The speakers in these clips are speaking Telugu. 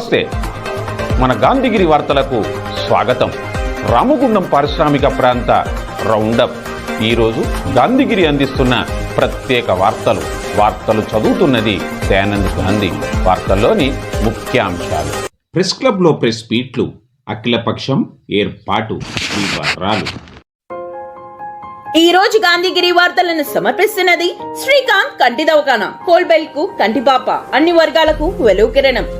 నమస్తే. మన గాంధీగిరి వార్తలకు స్వాగతం. రామగుండం పారిశ్రామిక ప్రాంత రౌండప్. ఈరోజు గాంధీగిరి అందిస్తున్న ప్రత్యేక వార్తలు. వార్తలు చదువుతున్నది దయానంద్ గాంధీ. వార్తల్లోని ముఖ్యాంశాలు. ప్రెస్ క్లబ్లో ప్రెస్ మీట్లు. అఖిలపక్షం ఏర్పాటు వివరాలు. ఈ రోజు గాంధీగిరి వార్తలను సమర్పిస్తున్నది శ్రీకాంత్ కంటి దవాఖాన కోల్బెల్కు కంటిపాప అన్ని వర్గాలకు వెలువ కిరణం.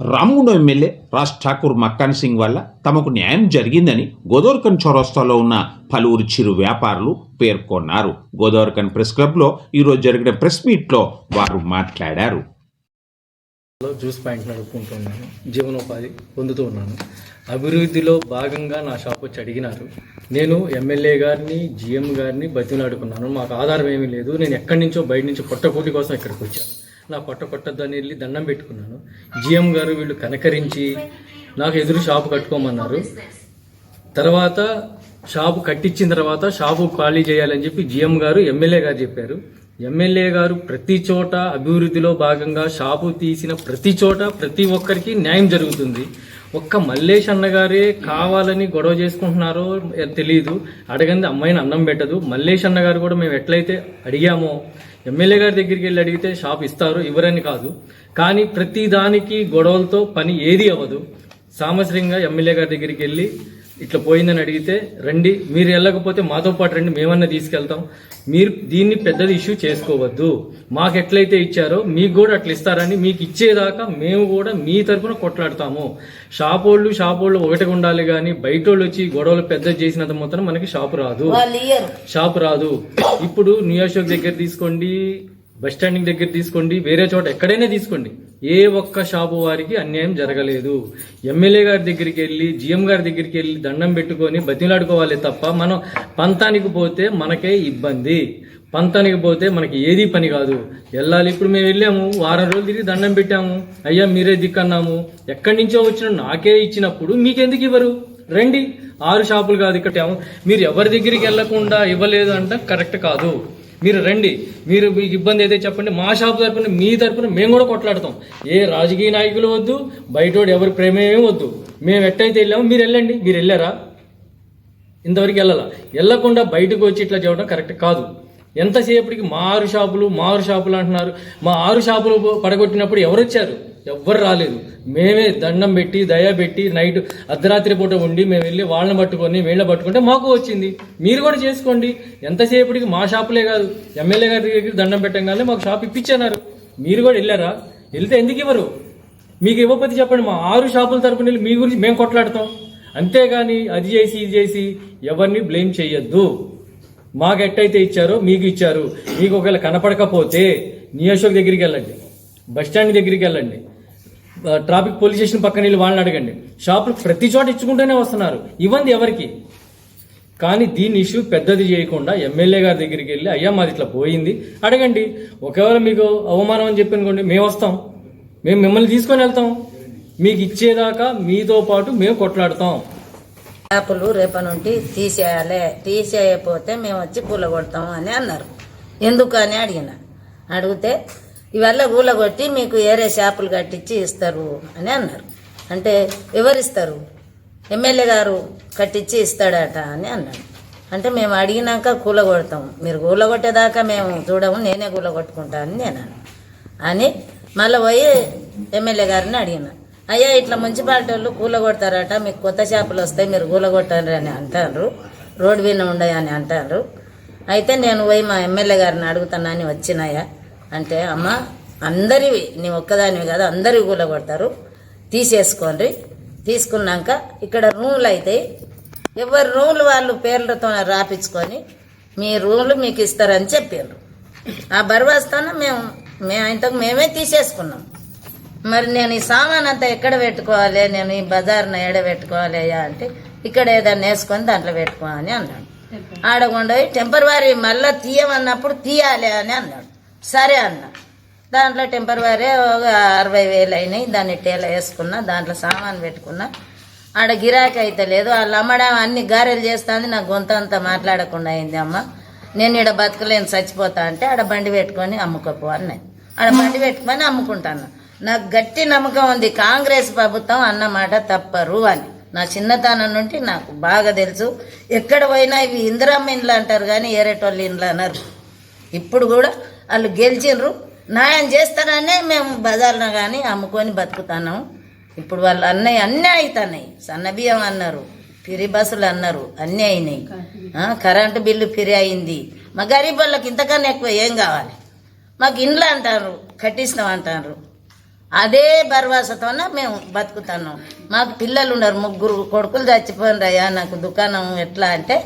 Ramagundam MLA Raj Thakur Makkan Singh వల్ల తమకు న్యాయం జరిగిందని గోదోర్కన్ చౌరస్తాలో ఉన్న పలువురు చిరు వ్యాపారులు పేర్కొన్నారు. గోదావరికన్ ప్రెస్ క్లబ్లో ఈరోజు జరిగిన ప్రెస్ మీట్లో వారు మాట్లాడారు. జ్యూస్ పాయింట్ నడుపుకుంటున్నాను జీవనోపాధి పొందుతూ ఉన్నాను. అభివృద్ధిలో భాగంగా నా షాప్ వచ్చి అడిగినారు. నేను ఎమ్మెల్యే గారిని జిఎం గారిని బతిలాడుకున్నాను మాకు ఆధారం ఏమీ లేదు. నేను ఎక్కడి నుంచో బయట నుంచి పొట్టకూటి కోసం ఇక్కడికి వచ్చాను. నా కొట్ట కొట్టద్దని వెళ్ళి దండం పెట్టుకున్నాను. జిఎం గారు వీళ్ళు కనకరించి నాకు ఎదురు షాపు కట్టుకోమన్నారు. తర్వాత షాపు కట్టించిన తర్వాత షాపు ఖాళీ చేయాలని చెప్పి జిఎం గారు ఎమ్మెల్యే గారు చెప్పారు. ఎమ్మెల్యే గారు ప్రతి చోట అభివృద్ధిలో భాగంగా షాపు తీసిన ప్రతి చోట ప్రతి ఒక్కరికి న్యాయం జరుగుతుంది. ఒక్క మల్లేష్ అన్నగారే కావాలని గొడవ చేసుకుంటున్నారో తెలియదు అడగంది అమ్మాయిని అన్నం పెట్టదు. మల్లేష్ అన్నగారు కూడా మేము ఎట్లయితే అడిగామో ఎమ్మెల్యే గారి దగ్గరికి వెళ్ళి అడిగితే షాప్ ఇస్తారు ఇవ్వరని కాదు. కానీ ప్రతి దానికి గొడవలతో పని ఏది అవ్వదు. సామశ్రంగా ఎమ్మెల్యే గారి దగ్గరికి వెళ్ళి ఇట్లా పోయిందని అడిగితే రండి మీరు వెళ్ళకపోతే మాతో పాటు రండి మేమన్నా తీసుకెళ్తాం. మీరు దీన్ని పెద్దది ఇష్యూ చేసుకోవద్దు. మాకు ఎట్లయితే ఇచ్చారో మీకు కూడా అట్లా ఇస్తారని మీకు ఇచ్చేదాకా మేము కూడా మీ తరఫున కొట్లాడతాము. షాపోళ్ళు షాపోళ్ళు ఒకటిగా ఉండాలి కానీ బయట వాళ్ళు వచ్చి గొడవలు పెద్ద చేసినంత మొత్తం మనకి షాపు రాదు. షాపు రాదు. ఇప్పుడు న్యూయార్క్ దగ్గర తీసుకోండి బస్ స్టాండింగ్ దగ్గర తీసుకోండి వేరే చోట ఎక్కడైనా తీసుకోండి. ఏ ఒక్క షాపు వారికి అన్యాయం జరగలేదు. ఎమ్మెల్యే గారి దగ్గరికి వెళ్ళి జిఎం గారి దగ్గరికి వెళ్ళి దండం పెట్టుకొని బతిలాడుకోవాలి తప్ప మనం పంతానికి పోతే మనకే ఇబ్బంది. పంతానికి పోతే మనకి ఏది పని కాదు. వెళ్ళాలి ఇప్పుడు మేము వెళ్ళాము వారం రోజులు తిరిగి దండం పెట్టాము. అయ్యా మీరే దిక్కన్నాము. ఎక్కడి నుంచో వచ్చిన నాకే ఇచ్చినప్పుడు మీకెందుకు ఇవ్వరు? రండి. ఆరు షాపులు కాదు ఇక్కడ మీరు ఎవరి దగ్గరికి వెళ్ళకుండా ఇవ్వలేదు అంట కరెక్ట్ కాదు. మీరు రండి. మీరు మీకు ఇబ్బంది అయితే చెప్పండి. మా షాప్ తరపున మీ తరపున మేము కూడా కొట్లాడతాం. ఏ రాజకీయ నాయకులు వద్దు బయటోడు ఎవరి ప్రేమేమీ వద్దు. మేము ఎట్టయితే వెళ్ళామో మీరు వెళ్ళండి. మీరు వెళ్ళారా? ఇంతవరకు వెళ్ళాల? వెళ్ళకుండా బయటకు వచ్చి ఇట్లా చేయడం కరెక్ట్ కాదు. ఎంతసేపటికి మా ఆరు షాపులు మా ఆరు షాపులు అంటున్నారు. మా ఆరు షాపులు పడగొట్టినప్పుడు ఎవరు వచ్చారు ఎవ్వరు రాలేదు. మేమే దండం పెట్టి దయ పెట్టి నైట్ అర్ధరాత్రి పూట ఉండి మేము వెళ్ళి వాళ్ళని పట్టుకొని వీళ్ళని పట్టుకుంటే మాకు వచ్చింది. మీరు కూడా చేసుకోండి. ఎంతసేపటికి మా షాపులే కాదు ఎమ్మెల్యే గారి దగ్గరికి దండం పెట్టంగానే మాకు షాప్ ఇప్పించన్నారు. మీరు కూడా వెళ్ళారా? వెళ్తే ఎందుకు ఇవ్వరు? మీకు ఇవ్వకపోతే చెప్పండి మా ఆరు షాపుల తరపున వెళ్ళి మీ గురించి మేము కొట్లాడతాం. అంతేగాని అది చేసి ఇది చేసి ఎవరిని బ్లేమ్ చేయొద్దు. మాకు ఎట్టయితే ఇచ్చారో మీకు ఇచ్చారు. మీకు ఒకవేళ కనపడకపోతే నియోజక దగ్గరికి వెళ్ళండి. బస్ స్టాండ్ దగ్గరికి వెళ్ళండి. ట్రాఫిక్ పోలీస్ స్టేషన్ పక్కన వెళ్ళి వాళ్ళని అడగండి. షాపులు ప్రతి చోట ఇచ్చుకుంటూనే వస్తున్నారు. ఇవ్వండి ఎవరికి? కానీ దీన్ని ఇష్యూ పెద్దది చేయకుండా ఎమ్మెల్యే గారి దగ్గరికి వెళ్ళి అయ్యా మాది ఇట్లా పోయింది. అడగండి. ఒకవేళ మీకు అవమానం అని చెప్పి అనుకోండి మేము వస్తాం. మేము మిమ్మల్ని తీసుకొని వెళ్తాం. మీకు ఇచ్చేదాకా మీతో పాటు మేము కొట్లాడతాం. చేపలు రేపటి నుండి తీసేయాలి. తీసేయకపోతే మేము వచ్చి కూలగొడతాము అని అన్నారు. ఎందుకు అని అడిగిన. అడిగితే ఇవల్ల ఊలగొట్టి మీకు ఏరే చేపలు కట్టించి ఇస్తారు అని అన్నారు. అంటే ఎవరిస్తారు? ఎమ్మెల్యే గారు కట్టించి ఇస్తాడట అని అన్నాడు అంటే మేము అడిగినాక కూలగొడతాం. మీరు కూలగొట్టేదాకా మేము చూడము నేనే కూలగొట్టుకుంటా అని నేను అని మళ్ళీ పోయి ఎమ్మెల్యే గారిని అడిగిన. అయ్యా ఇట్లా మున్సిపాలిటీ వాళ్ళు కూలగొడతారట మీకు కొత్త చేపలు వస్తాయి మీరు కూలగొట్టారు అని అంటారు. రోడ్డు మీద ఉండయి అని అంటారు. అయితే నేను పోయి మా ఎమ్మెల్యే గారిని అడుగుతానని వచ్చినాయా. అంటే అమ్మ అందరివి నీ ఒక్కదానివి కాదు అందరివి కూలగొడతారు. తీసేసుకోండి. తీసుకున్నాక ఇక్కడ రూములు అయితే ఎవరి రూములు వాళ్ళు పేర్లతో రాపించుకొని మీ రూములు మీకు ఇస్తారని చెప్పారు ఆ బర్వాస్తాన మేము మేము ఇంతకు మేమే తీసేసుకున్నాం. మరి నేను ఈ సామాన్ అంతా ఎక్కడ పెట్టుకోవాలి? నేను ఈ బజార్న ఎడ పెట్టుకోవాలి అంటే ఇక్కడ ఏదన్నా వేసుకొని దాంట్లో పెట్టుకో. అని అన్నాడు ఆడకుండా టెంపరవరీ మళ్ళీ తీయమన్నప్పుడు తీయాలి అని అన్నాడు. సరే అన్న. దాంట్లో టెంపరవరీ ఒక అరవై వేలు అయినాయి. దాన్ని టేల వేసుకున్నా దాంట్లో సామాన్ పెట్టుకున్నా. ఆడ గిరాకీ అయితే లేదు. వాళ్ళు అమ్మడం అన్ని గారెలు చేస్తుంది. నాకు గొంత అంతా మాట్లాడకుండా అయింది అమ్మ. నేను ఈడ బతకలేను చచ్చిపోతా అంటే ఆడ బండి పెట్టుకొని అమ్ముకోపో అన్నాయి ఆడ బండి పెట్టుకొని అమ్ముకుంటాను. నాకు గట్టి నమ్మకం ఉంది. కాంగ్రెస్ ప్రభుత్వం అన్నమాట తప్పరు అని. నా చిన్నతనం నుండి నాకు బాగా తెలుసు. ఎక్కడ పోయినా ఇవి ఇందిరమ్మ ఇండ్లు అంటారు కానీ ఏరేటోళ్ళు ఇండ్లు అన్నారు ఇప్పుడు కూడా వాళ్ళు గెలిచిండ్రు న్యాయం చేస్తారనే మేము బజార్లో కానీ అమ్ముకొని బతుకుతున్నాం. ఇప్పుడు వాళ్ళు అన్నయ్య అన్నీ అవుతున్నాయి సన్నబియ్యం అన్నారు ఫిరి బస్సులు అన్నారు అన్నీ అయినాయి. కరెంటు బిల్లు ఫిరి అయింది. మా గరీబ్ వాళ్ళకి ఇంతకన్నా ఎక్కువ ఏం కావాలి? మాకు ఇండ్లు అంటారు కట్టిస్తాం అంటారు. అదే భరవాసతోన మేము బతుకుతున్నాం. మాకు పిల్లలు ఉన్నారు ముగ్గురు కొడుకులు చచ్చిపోయినరయ్యా నాకు దుకాణం ఎట్లా అంటే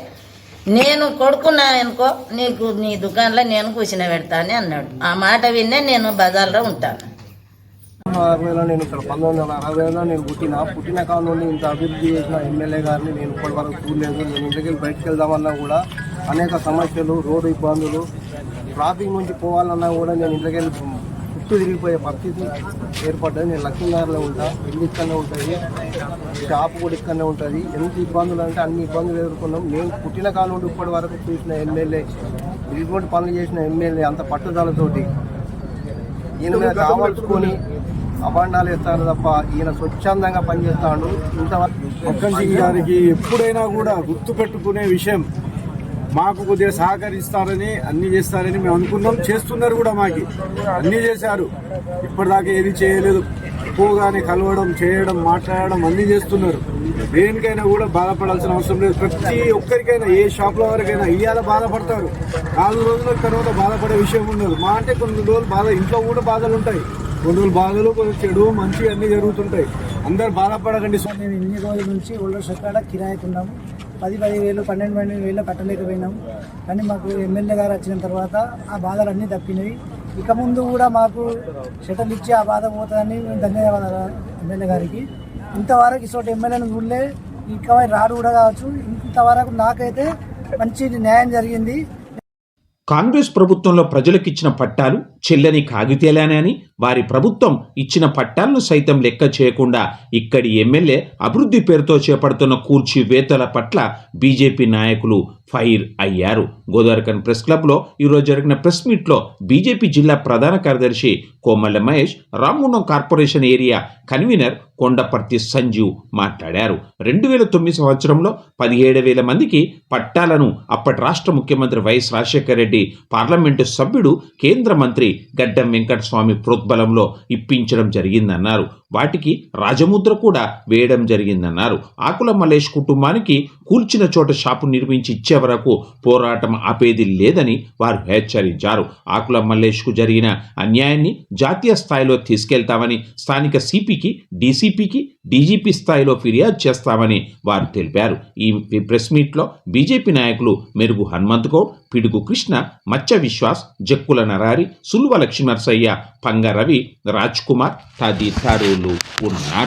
నేను కొడుకున్నా అనుకో నీకు నీ దుకాణంలో నేను కూర్చుని పెడతా అని అన్నాడు. ఆ మాట విన్నే నేను బజార్లో ఉంటాను. అరవైలో నేను ఇక్కడ పంతొమ్మిది వందల అరవైలో నేను పుట్టిన పుట్టిన కాలం నుండి ఇంత అభివృద్ధి చేసిన ఎమ్మెల్యే గారిని నేను ఇప్పటి వరకు చూడలేదు. నేను ఇంటికి బయటకు వెళ్దామన్నా కూడా అనేక సమస్యలు రోడ్డు ఇబ్బందులు ట్రాఫిక్ నుంచి పోవాలన్నా కూడా నేను ఇంటికి చుట్టూ తిరిగిపోయే పరిస్థితి ఏర్పడ్డది. నేను లక్ష్మీనగర్లో ఉంటా ఇల్లు ఇక్కడనే ఉంటుంది షాప్ కూడా ఇక్కడనే ఉంటుంది. ఎంత ఇబ్బందులు అంటే అన్ని ఇబ్బందులు ఎదుర్కొన్నాం. నేను పుట్టిన కాలం నుండి ఇప్పటి వరకు చూసిన ఎమ్మెల్యే ఇటువంటి పనులు చేసిన ఎమ్మెల్యే అంత పట్టుదలతోటి ఈయన మీద కావాల్చుకొని అభాండాలు ఇస్తాను తప్ప ఈయన స్వచ్ఛందంగా పనిచేస్తాడు. ఇంతవరకు గారికి ఎప్పుడైనా కూడా గుర్తు పెట్టుకునే విషయం మాకు కొద్దిగా సహకరిస్తారని అన్ని చేస్తారని మేము అనుకున్నాం. చేస్తున్నారు కూడా మాకి. అన్ని చేశారు. ఇప్పటిదాకా ఏది చేయలేదు. పోగానే కలవడం చేయడం మాట్లాడడం అన్ని చేస్తున్నారు. దేనికైనా కూడా బాధపడాల్సిన అవసరం లేదు. ప్రతి ఒక్కరికైనా ఏ షాప్ల వరకైనా ఇవాళ బాధపడతారు. నాలుగు రోజుల తర్వాత బాధపడే విషయం ఉండదు. మా అంటే కొన్ని రోజులు బాధ ఇంట్లో కూడా బాధలు ఉంటాయి. కొన్ని రోజులు బాధలు కొన్ని చెడు మంచి అన్ని జరుగుతుంటాయి. అందరు బాధపడకండి. సార్ నేను ఇన్ని రోజుల నుంచి ఓల్డర్ షెక్కడ కిరాయకున్నాము పది పది వేలు పన్నెండు పన్నెండు వేలు కట్టలేకపోయినాం. కానీ మాకు ఎమ్మెల్యే గారు వచ్చిన తర్వాత ఆ బాధలన్నీ తప్పినవి. ఇక ముందు కూడా మాకు షటల్ ఇచ్చి ఆ బాధ పోతుందని మేము ధన్యవాదాలు ఎమ్మెల్యే గారికి. ఇంతవరకు ఇసోటి ఎమ్మెల్యేను చూడలే. ఇంకా రాడు కూడా కావచ్చు. ఇంతవరకు నాకైతే మంచి న్యాయం జరిగింది. కాంగ్రెస్ ప్రభుత్వంలో ప్రజలకిచ్చిన పట్టాలు చెల్లని కాగితేలానే అని వారి ప్రభుత్వం ఇచ్చిన పట్టాలను సైతం లెక్క చేయకుండా ఇక్కడి ఎమ్మెల్యే అభివృద్ధి పేరుతో చేపడుతున్న కూల్చివేతల పట్ల బీజేపీ నాయకులు ఫైర్ అయ్యారు. గోదావరికన్ ప్రెస్ క్లబ్లో ఈరోజు జరిగిన ప్రెస్ మీట్లో బీజేపీ జిల్లా ప్రధాన కార్యదర్శి Komala Mahesh Ramagundam corporation area convener Kondaparthi Sanjeev మాట్లాడారు. రెండు వేల తొమ్మిది సంవత్సరంలో పదిహేడు వేల మందికి పట్టాలను అప్పటి రాష్ట్ర ముఖ్యమంత్రి వైఎస్ రాజశేఖర రెడ్డి పార్లమెంటు సభ్యుడు కేంద్ర మంత్రి గడ్డం వెంకటస్వామి ప్రోద్బలంలో ఇప్పించడం జరిగిందన్నారు. వాటికి రాజముద్ర కూడా వేయడం జరిగిందన్నారు. ఆకుల మలేష్ కుటుంబానికి కూల్చిన చోట షాపు నిర్మించి ఇచ్చే వరకు పోరాటం ఆపేది లేదని వారు హెచ్చరించారు. ఆకుల మల్లేష్కు జరిగిన అన్యాయాన్ని జాతీయ స్థాయిలో తీసుకెళ్తామని స్థానిక సిపికి డీసీపీకి డీజీపీ స్థాయిలో ఫిర్యాదు చేస్తామని వారు తెలిపారు. ఈ ప్రెస్ మీట్లో బీజేపీ నాయకులు మెరుగు హనుమంత్ గౌడ్ పిడుగు కృష్ణ మచ్చ విశ్వాస్ జక్కుల నరారి సుల్వ లక్ష్మీనరసయ్య పంగ రవి రాజ్ కుమార్ తదితరులు ఉన్నారు.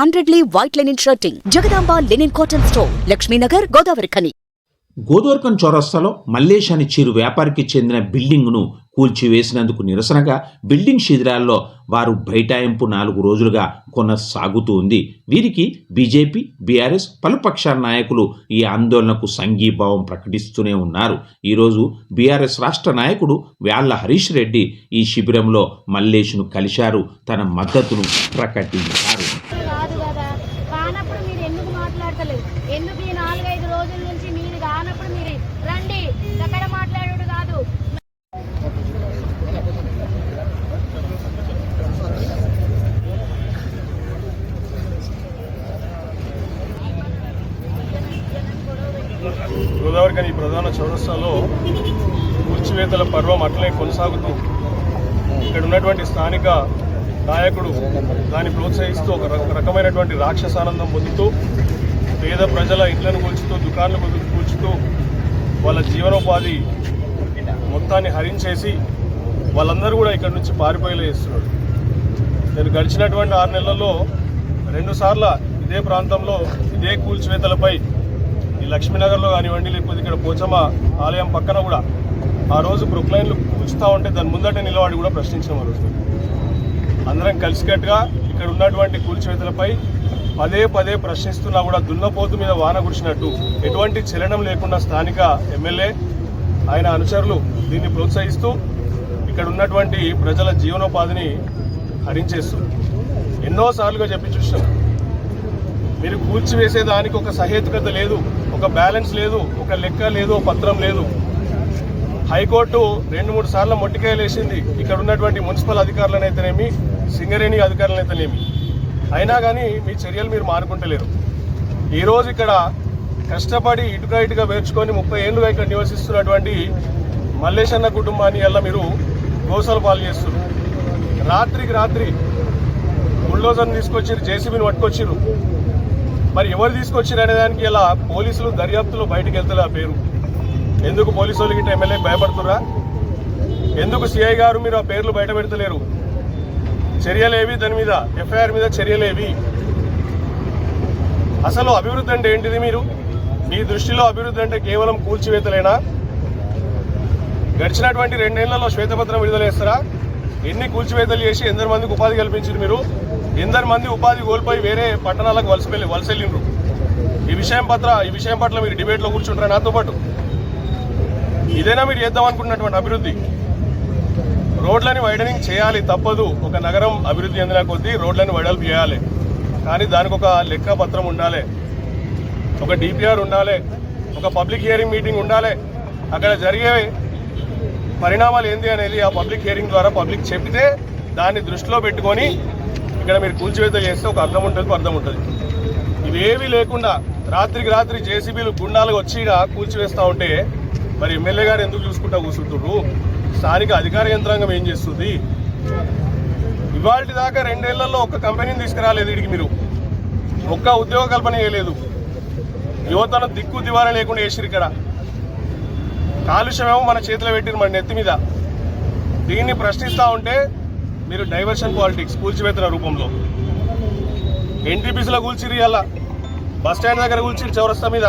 hundred lea white linen shirting Jagadamba linen cotton store Lakshminagar Godavarikhani Godavarikhani చౌరస్తాలో మల్లేష్ అని చిరు వ్యాపారికి చెందిన బిల్డింగ్ను కూల్చివేసినందుకు నిరసనగా బిల్డింగ్ శిథిరాల్లో వారు బైటాయింపు నాలుగు రోజులుగా కొనసాగుతూ ఉంది. వీరికి బీజేపీ బీఆర్ఎస్ పలుపక్షాల నాయకులు ఈ ఆందోళనకు సంఘీభావం ప్రకటిస్తూనే ఉన్నారు. ఈరోజు బీఆర్ఎస్ రాష్ట్ర నాయకుడు వ్యాళ్ళ హరీష్ రెడ్డి ఈ శిబిరంలో మల్లేష్ను కలిశారు. తన మద్దతును ప్రకటించారు కాదు కదా కానప్పుడు మీరు ఎందుకు మాట్లాడతలేదు. ఎందుకు ఈ నాలుగైదు రోజుల నుంచి మీరు కానప్పుడు మీరు రండి ఎక్కడ మాట్లాడు కాదు. గోదావరి కానీ ప్రధాన చౌరస్తాలో కూర్చివేతల పర్వం అట్లే కొనసాగుతూ ఇక్కడ ఉన్నటువంటి స్థానిక నాయకుడు దాన్ని ప్రోత్సహిస్తూ ఒక ఒక రకమైనటువంటి రాక్షసానందం పొందుతూ పేద ప్రజల ఇళ్ళను కూల్చుతూ దుకాణాలు కూల్చుతూ వాళ్ళ జీవనోపాధి మొత్తాన్ని హరించేసి వాళ్ళందరూ కూడా ఇక్కడ నుంచి పారిపోయేలేస్తున్నారు నేను గడిచినటువంటి ఆరు నెలల్లో రెండుసార్ల ఇదే ప్రాంతంలో ఇదే కూల్చివేతలపై ఈ లక్ష్మీనగర్లో కానివ్వండి లేకపోతే ఇక్కడ పోచమ్మ ఆలయం పక్కన కూడా ఆ రోజు బ్రుక్లైన్లు కూల్చుతూ ఉంటే దాని ముందట నిలబడి కూడా ప్రశ్నించిన ఆ రోజు అందరం కలిసికట్టుగా ఇక్కడ ఉన్నటువంటి కూల్చివేతలపై పదే పదే ప్రశ్నిస్తున్నా కూడా దున్నపోతు మీద వాన కురిసినట్టు ఎటువంటి చలనం లేకుండా స్థానిక ఎమ్మెల్యే ఆయన అనుచరులు దీన్ని ప్రోత్సహిస్తూ ఇక్కడ ఉన్నటువంటి ప్రజల జీవనోపాధిని హరించేస్తూ. ఎన్నోసార్లుగా చెప్పి చూసాం మీరు కూల్చివేసేదానికి ఒక సహేతుకత లేదు ఒక బ్యాలెన్స్ లేదు ఒక లెక్క లేదు పత్రం లేదు. హైకోర్టు రెండు మూడు సార్లు మొట్టికాయలు వేసింది ఇక్కడ ఉన్నటువంటి మున్సిపల్ అధికారులనైతేనేమి సింగరేణి అధికారులనైతేనేమి. అయినా కానీ మీ చర్యలు మీరు మానుకుంటలేరు. ఈరోజు ఇక్కడ కష్టపడి ఇటుక ఇటుక వేర్చుకొని ముప్పై ఏళ్ళుగా ఇక్కడ నివసిస్తున్నటువంటి మల్లేశన్న కుటుంబాన్ని ఎలా మీరు గోసల పాలు చేస్తున్నారు. రాత్రికి రాత్రి బుల్డోజర్ని తీసుకొచ్చిరు జేసీబీని పట్టుకొచ్చిర్రు. మరి ఎవరు తీసుకొచ్చిరు అనే దానికి ఇలా పోలీసులు దర్యాప్తులో బయటకు వెళ్తారు ఆ పేరు. ఎందుకు పోలీసు వాళ్ళకి ఎమ్మెల్యే భయపడుతురా ఎందుకు సిఐ గారు మీరు ఆ పేర్లు బయట పెడతలేరు? చర్యలేవి? దాని మీద ఎఫ్ఐఆర్ మీద చర్యలేవి? అసలు అభివృద్ధి అంటే ఏంటిది మీరు? మీ దృష్టిలో అభివృద్ధి అంటే కేవలం కూల్చివేతలేనా? గడిచినటువంటి రెండేళ్ళలో శ్వేతపత్రం విడుదల చేస్తారా? ఎన్ని కూల్చివేతలు చేసి ఎందరు మందికి ఉపాధి కల్పించారు మీరు? ఎందరు మంది ఉపాధి కోల్పోయి వేరే పట్టణాలకు వలస వెళ్ళి వలస ఈ విషయం పట్ల ఈ విషయం పట్ల మీరు డిబేట్లో కూర్చుంటారా నాతో పాటు? ఇదేనా మీరు చేద్దాం అనుకున్నటువంటి అభివృద్ధి? రోడ్లని వైడనింగ్ చేయాలి తప్పదు. ఒక నగరం అభివృద్ధి చెందిన కొద్దీ రోడ్లను వెడల్పు చేయాలి. కానీ దానికి ఒక లెక్క పత్రం ఉండాలి. ఒక డిపిఆర్ ఉండాలి. ఒక పబ్లిక్ హియరింగ్ మీటింగ్ ఉండాలి. అక్కడ జరిగే పరిణామాలు ఏంది అనేది ఆ పబ్లిక్ హియరింగ్ ద్వారా పబ్లిక్ చెప్తే దాన్ని దృష్టిలో పెట్టుకొని ఇక్కడ మీరు కూల్చివేత చేస్తే ఒక అర్థం ఉంటుంది అర్థం ఉంటుంది. ఇవేవి లేకుండా రాత్రికి రాత్రి జేసీబీలు గుండాలు వచ్చి కూల్చివేస్తూ ఉంటే మరి ఎమ్మెల్యే గారు ఎందుకు చూసుకుంటా కూర్చుంటున్నారు స్థానిక అధికార యంత్రాంగం ఏం చేస్తుంది? ఇవాళ దాకా రెండేళ్ళలో ఒక్క కంపెనీని తీసుకురాలేదు ఇడికి మీరు. ఒక్క ఉద్యోగ కల్పన చేయలేదు. యువతను దిక్కు దివాలా లేకుండా వేసిరు ఇక్కడ. కాలుష్యమేమో మన చేతిలో పెట్టిరు మన నెత్తి మీద. దీన్ని ప్రశ్నిస్తూ ఉంటే మీరు డైవర్షన్ పాలిటిక్స్ కూల్చివేతన రూపంలో. ఎన్టీపీసీలో కూల్చిరు ఇలా బస్ స్టాండ్ దగ్గర కూల్చిరు చౌరస్తా మీద.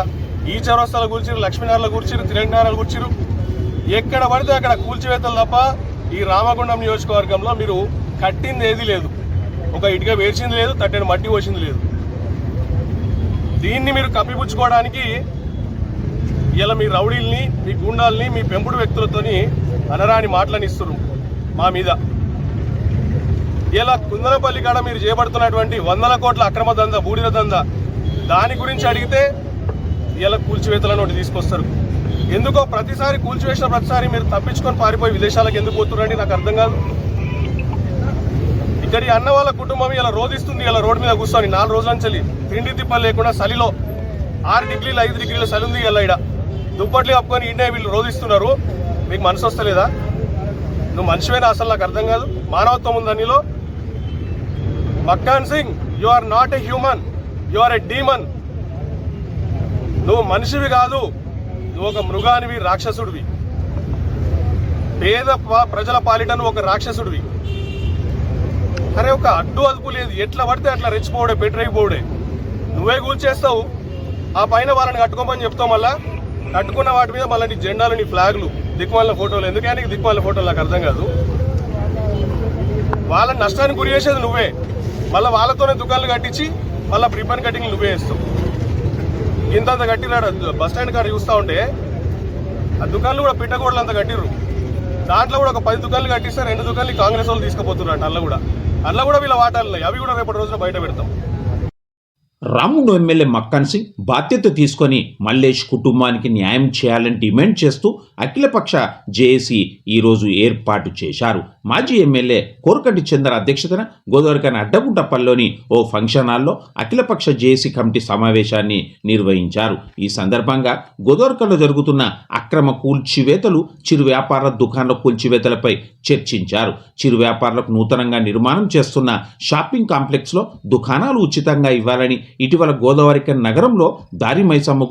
ఈ చౌరస్తాలో కూల్చిరు లక్ష్మీనారాయణలో కూర్చిరు తెలంగాణలో కూర్చిరు ఎక్కడ పడితే అక్కడ కూల్చివేతలు తప్ప ఈ రామగుండం నియోజకవర్గంలో మీరు కట్టింది ఏది లేదు. ఒక ఇటుక వేర్చింది లేదు తట్టెడు మట్టి పోసింది లేదు. దీన్ని మీరు కప్పిపుచ్చుకోవడానికి ఇలా మీ రౌడీల్ని మీ గుండాల్ని మీ పెంపుడు వ్యక్తులతోని అనరాని మాటలని మా మీద. ఇలా కుందనపల్లి కాడ మీరు చేపడుతున్నటువంటి వందల కోట్ల అక్రమ దంద బూడిద దంద దాని గురించి అడిగితే ఇలా కూల్చివేతలను ఒకటి తీసుకొస్తారు. ఎందుకో ప్రతిసారి కూల్చివేసిన ప్రతిసారి మీరు తప్పించుకొని పారిపోయి విదేశాలకు ఎందుకు పోతున్నారండి? నాకు అర్థం కాదు. ఇక్కడి అన్న వాళ్ళ కుటుంబం ఇలా రోధిస్తుంది ఇలా రోడ్డు మీద కూర్చొని నాలుగు రోజుల నుంచి తిండి తిప్పలు లేకుండా చలిలో ఆరు డిగ్రీలు ఐదు డిగ్రీలు చలి ఉంది ఇలా ఇడ దుప్పట్లు కప్పుకొని ఇండియా వీళ్ళు రోధిస్తున్నారు. మీకు మనసు వస్తలేదా? నువ్వు మనిషివేనా అసలు? నాకు అర్థం కాదు. మానవత్వం ఉంది నీలో Makkan Singh you are not a human you are a demon నువ్వు మనిషివి కాదు. నువ్వు ఒక మృగానివి రాక్షసుడివి. పేద ప్రజల పాలిటను ఒక రాక్షసుడివి. అరే ఒక అడ్డు అదుపు లేదు. ఎట్లా పడితే అట్లా రెచ్చిపోవడే పెట్టరేగిపోవడే నువ్వే కూల్చేస్తావు. ఆ పైన వాళ్ళని కట్టుకోమని చెప్తావు మళ్ళా. కట్టుకున్న వాటి మీద మళ్ళీ నీ జెండాలు నీ ఫ్లాగ్లు దిక్కుమాల ఫోటోలు. ఎందుకని నీకు దిక్కుమాల ఫోటోలు? నాకు అర్థం కాదు. వాళ్ళ నష్టానికి గురి చేసేది నువ్వే. మళ్ళీ వాళ్ళతోనే దుకాణాలు కట్టించి మళ్ళీ ప్రిపన్ కటింగ్ నువ్వే వేస్తావు ఇంతంత కట్టినాడు. బస్ స్టాండ్ కాడ చూస్తూ ఉంటే ఆ దుకాణాలు కూడా పిట్టగోడలు అంత కట్టిర్రు. దాంట్లో కూడా ఒక పది దుకాణాలు కట్టిస్తే రెండు దుకాణాలు కాంగ్రెస్ వాళ్ళు తీసుకుపోతున్నారు అట్లా కూడా. అట్లా కూడా వీళ్ళ వాటాలు అవి కూడా రేపటి రోజున బయట పెడతాం. రాముడు ఎమ్మెల్యే మక్కన్ సింగ్ బాధ్యత తీసుకొని మల్లేష్ కుటుంబానికి న్యాయం చేయాలని డిమాండ్ చేస్తూ అఖిలపక్ష జేఏసీ ఈరోజు ఏర్పాటు చేశారు. మాజీ ఎమ్మెల్యే కోరకటి చంద్ర అధ్యక్షతన గోదావరికని అడ్డగుంటపల్లిలోని ఓ ఫంక్షన్ హాల్లో అఖిలపక్ష జేఏసీ కమిటీ సమావేశాన్ని నిర్వహించారు. ఈ సందర్భంగా గోదావరికలో జరుగుతున్న అక్రమ కూల్చివేతలు చిరు వ్యాపార దుకాణాల కూల్చివేతలపై చర్చించారు. చిరు వ్యాపారులకు నూతనంగా నిర్మాణం చేస్తున్న షాపింగ్ కాంప్లెక్స్లో దుకాణాలు ఉచితంగా ఇవ్వాలని ఇటీవల గోదావరిక నగరంలో దారి మైసమ్మ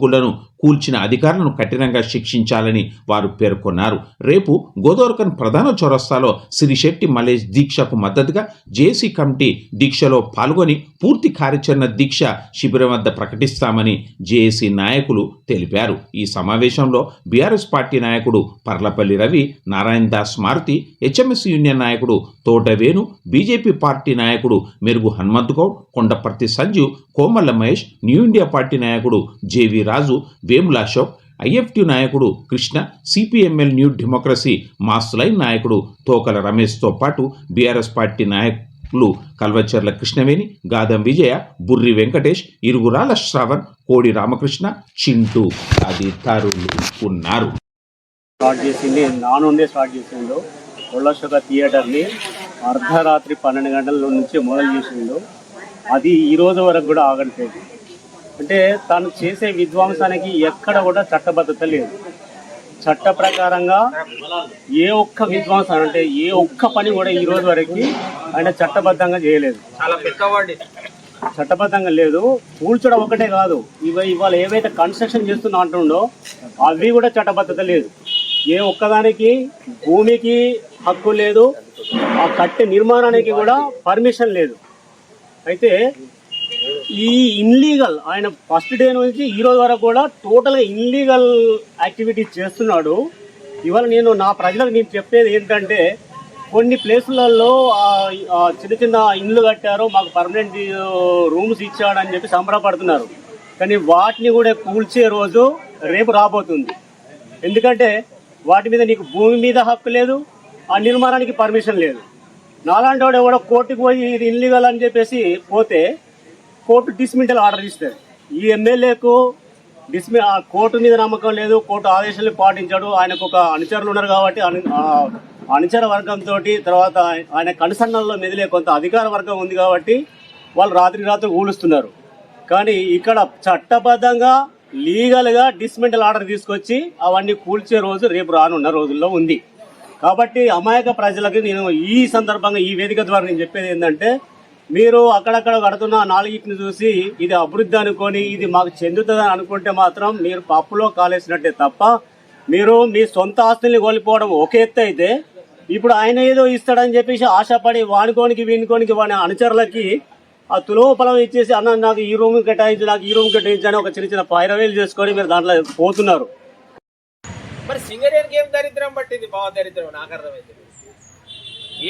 కూల్చిన అధికారులను కఠినంగా శిక్షించాలని వారు పేర్కొన్నారు. రేపు గోదావరికన్ ప్రధాన చౌరస్తాలో శ్రీశెట్టి మలేష్ దీక్షకు మద్దతుగా జేసీ కమిటీ దీక్షలో పాల్గొని పూర్తి కార్యాచరణ దీక్ష శిబిరం వద్ద ప్రకటిస్తామని జేఏసీ నాయకులు తెలిపారు. ఈ సమావేశంలో బీఆర్ఎస్ పార్టీ నాయకుడు పర్లపల్లి రవి నారాయణ దాస్ మారుతి హెచ్ఎంఎస్ యూనియన్ నాయకుడు తోట వేణు బీజేపీ పార్టీ నాయకుడు Merugu Hanumanth Goud Kondaparthi Sanjeev Komala Mahesh new India party నాయకుడు జేవి రాజు వేముల అశోక్ ఐఎఫ్టి నాయకుడు Krishna CPML new democracy mass line నాయకుడు తోకల రమేష్తో పాటు బీఆర్ఎస్ పార్టీ నాయకులు కల్వచర్ల కృష్ణవేణి గాదం విజయ బుర్రి వెంకటేష్ ఇరుగురాల శ్రావణ్ కోడి రామకృష్ణ చింటూ తదితరులు ఉన్నారు. స్టార్ట్ చేసింది నానుండే స్టార్ట్ చేసిండు. ఒళ్ళశోక థియేటర్ని అర్ధరాత్రి పన్నెండు గంటల నుంచి మొదలు చేసిండు. అది ఈ రోజు వరకు కూడా ఆగట్లేదు. అంటే తను చేసే విధ్వంసానికి ఎక్కడ కూడా చట్టబద్ధత లేదు. చట్ట ప్రకారంగా ఏ ఒక్క విధ్వంసం అంటే ఏ ఒక్క పని కూడా ఈ రోజు వరకు ఆయన చట్టబద్ధంగా చేయలేదు. చాలా పెద్దవాడి. చట్టబద్ధంగా లేదు. కూల్చడం ఒకటే కాదు. ఇవ ఇవాళ ఏవైతే కన్స్ట్రక్షన్ చేస్తున్నా అంటుండో అవి కూడా చట్టబద్ధత లేదు. ఏ ఒక్కదానికి భూమికి హక్కు లేదు. ఆ కట్టె నిర్మాణానికి కూడా పర్మిషన్ లేదు. అయితే ఈ ఇన్లీగల్ ఆయన ఫస్ట్ డే నుంచి ఈ రోజు వరకు కూడా టోటల్గా ఇన్లీగల్ యాక్టివిటీస్ చేస్తున్నాడు. ఇవాళ నేను నా ప్రజలకు నేను చెప్పేది ఏంటంటే కొన్ని ప్లేసులలో చిన్న చిన్న ఇండ్లు కట్టారు మాకు పర్మనెంట్ రూమ్స్ ఇచ్చాడని చెప్పి సంబరపడుతున్నారు. కానీ వాటిని కూడా కూల్చే రోజు రేపు రాబోతుంది. ఎందుకంటే వాటి మీద నీకు భూమి మీద హక్కు లేదు ఆ నిర్మాణానికి పర్మిషన్ లేదు. నాలాంటి వాడు ఎవడో కోర్టుకు పోయి ఇది ఇల్లీగల్ అని చెప్పేసి పోతే కోర్టు డిస్మింటల్ ఆర్డర్ ఇస్తుంది ఈ ఎమ్మెల్యేకు డిస్మి ఆ కోర్టు మీద నమ్మకం లేదు కోర్టు ఆదేశాలు పాటించాడు ఆయనకు ఒక అనుచరులు ఉన్నారు కాబట్టి అను- అనుచర వర్గంతో తర్వాత ఆయన కనుసన్నల్లో మెదిలే కొంత అధికార వర్గం ఉంది కాబట్టి వాళ్ళు రాత్రి రాత్రి ఊలుస్తున్నారు. కానీ ఇక్కడ చట్టబద్ధంగా లీగల్గా డిస్మెంటల్ ఆర్డర్ తీసుకొచ్చి అవన్నీ కూల్చే రోజు రేపు రానున్న రోజుల్లో ఉంది. కాబట్టి అమాయక ప్రజలకు నేను ఈ సందర్భంగా ఈ వేదిక ద్వారా నేను చెప్పేది ఏంటంటే మీరు అక్కడక్కడ కడుతున్న నాలుగింటిని చూసి ఇది అభివృద్ధి అనుకొని ఇది మాకు చెందుతుందని అనుకుంటే మాత్రం మీరు పప్పులో కాలేసినట్టే తప్ప మీరు మీ సొంత ఆస్తుల్ని కోల్పోవడం ఒక ఎత్తు అయితే ఇప్పుడు ఆయన ఏదో ఇస్తాడని చెప్పేసి ఆశపడి వానుకోనికి వీనుకోనికి వాని అనుచరులకి ఆ తులవ పొలం ఇచ్చేసి అన్న నాకు ఈ రూమ్ కేటాయించి నాకు ఈ రూమ్ కేటాయించి అని ఒక చిన్న చిన్న పైరవేలు చేసుకొని మీరు దాంట్లో పోతున్నారు. మరి సింగరేణికి ఏం దరిద్రం పట్టింది? బావ దరిద్రం నాకు అర్థమైంది.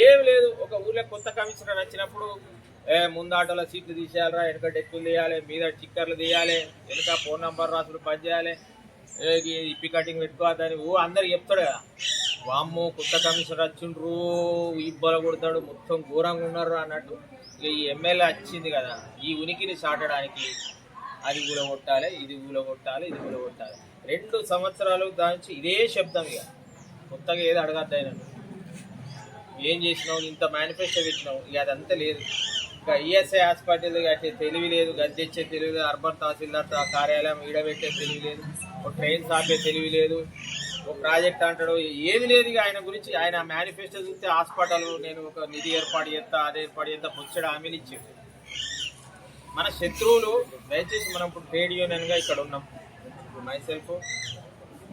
ఏం లేదు ఒక ఊళ్ళో కొత్త కమిషనర్ వచ్చినప్పుడు ఏ ముందు సీట్లు తీసేయాలరా వెనక డెక్కులు తీయాలి మీద స్టిక్కర్లు తీయాలి వెనుక ఫోన్ నంబర్ రాసులు పని చేయాలి ఏ ఇప్పి కటింగ్ పెట్టుకోవద్దని ఓ అందరు చెప్తాడు కదా. వామ్మో కొత్త కమిషనర్ వచ్చిండ్రు ఇబ్బల కొడతాడు మొత్తం ఘోరంగా ఉన్నారు అన్నట్టు. ఇక ఈ ఎమ్మెల్యే వచ్చింది కదా ఈ ఉనికిని చాటడానికి అది ఊల కొట్టాలి ఇది ఊల కొట్టాలి ఇది ఊల కొట్టాలి రెండు సంవత్సరాలు దానికి ఇదే శబ్దం ఇక. కొత్తగా ఏది అడగద్దు ఆయన ఏం చేసినావు ఇంత మేనిఫెస్టో పెట్టినావు ఇక అదంతా లేదు. ఇంకా ఈఎస్ఐ హాస్పిటల్ అట్టే తెలివి లేదు గద్దెచ్చే తెలివి లేదు అర్బన్ తహసీల్దార్ తా- కార్యాలయం ఈడబెట్టే తెలివి లేదు ఒక ట్రైన్ సాపే తెలివి లేదు ఒక ప్రాజెక్ట్ అంటాడు ఏది లేదు ఇక ఆయన గురించి. ఆయన మేనిఫెస్టో చూస్తే హాస్పిటల్ నేను ఒక నిధి ఏర్పాటు చేస్తా అది ఏర్పాటు చేస్తా ముచ్చడు హామీలు ఇచ్చాడు. మన శత్రువులు దయచేసి మనం ఇప్పుడు ట్రేడ్ యూనియన్గా ఇక్కడ ఉన్నాం. మై సెల్ఫ్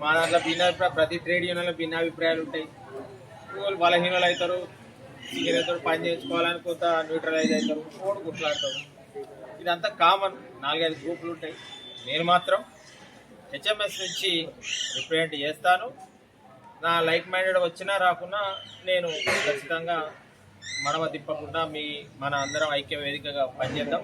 మా దాంట్లో భిన్న ప్రతి ట్రేడ్ యూనియన్లో భిన్నాభిప్రాయాలు ఉంటాయి. వాళ్ళు బలహీనలు అవుతారు. సీనియర్తో పని చేయించుకోవాలని కొంత న్యూట్రలైజ్ అవుతారు. ఓడి గుట్లాడతారు ఇదంతా కామన్ నాలుగైదు గ్రూపులు ఉంటాయి. నేను మాత్రం హెచ్ఎంఎస్ నుంచి రిప్రజెంట్ చేస్తాను. నా లైక్ మైండెడ్ వచ్చినా రాకున్నా నేను ఖచ్చితంగా మనమ తిప్పకుండా మీ మన అందరం ఐక్య వేదికగా పనిచేద్దాం.